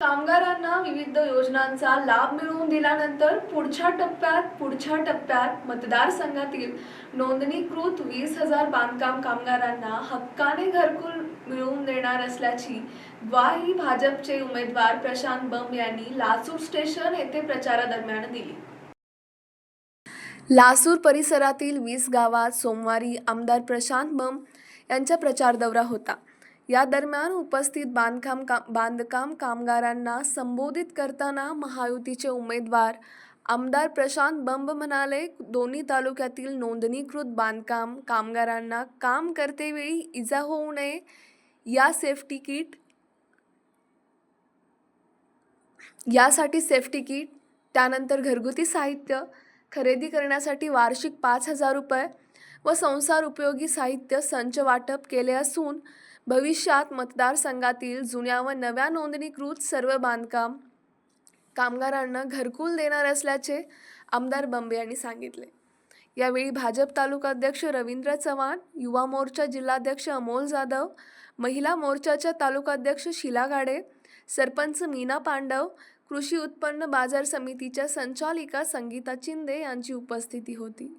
कामगारांना विविध योजनांचा लाभ मिळवून दिल्यानंतर पुढच्या टप्प्यात पुढच्या टप्प्यात मतदारसंघातील नोंदणीकृत वीस हजार बांधकाम कामगारांना हक्काने घरकुल मिळवून देणार असल्याची ग्वाही भाजपचे उमेदवार प्रशांत बंब यांनी लासूर स्टेशन येथे प्रचारादरम्यान दिली. लासूर परिसरातील वीस गावात सोमवारी आमदार प्रशांत बंब यांचा प्रचार दौरा होता. या दरम्यान उपस्थित बांधकाम का बांधकाम कामगारांना संबोधित करताना महायुतीचे उमेदवार आमदार प्रशांत बंब म्हणाले दोन्ही तालुक्यातील नोंदणीकृत बांधकाम कामगारांना काम करतेवेळी इजा होऊ नये. या सेफ्टी किट यासाठी सेफ्टी किट त्यानंतर घरगुती साहित्य खरेदी करण्यासाठी वार्षिक पाच हजार रुपये व संसार उपयोगी साहित्य संच वाटप केले असून भविष्यात मतदारसंघातील जुन्या व नव्या नोंदणीकृत सर्व बांधकाम कामगारांना घरकुल देणार असल्याचे आमदार बंबे यांनी सांगितले. यावेळी भाजप तालुका अध्यक्ष रवींद्र चव्हाण युवा मोर्चा जिल्हाध्यक्ष अमोल जाधव महिला मोर्चाच्या तालुकाध्यक्ष शिला गाडे सरपंच मीना पांडव कृषी उत्पन्न बाजार समितीच्या संचालिका संगीता चिंदे यांची उपस्थिती होती.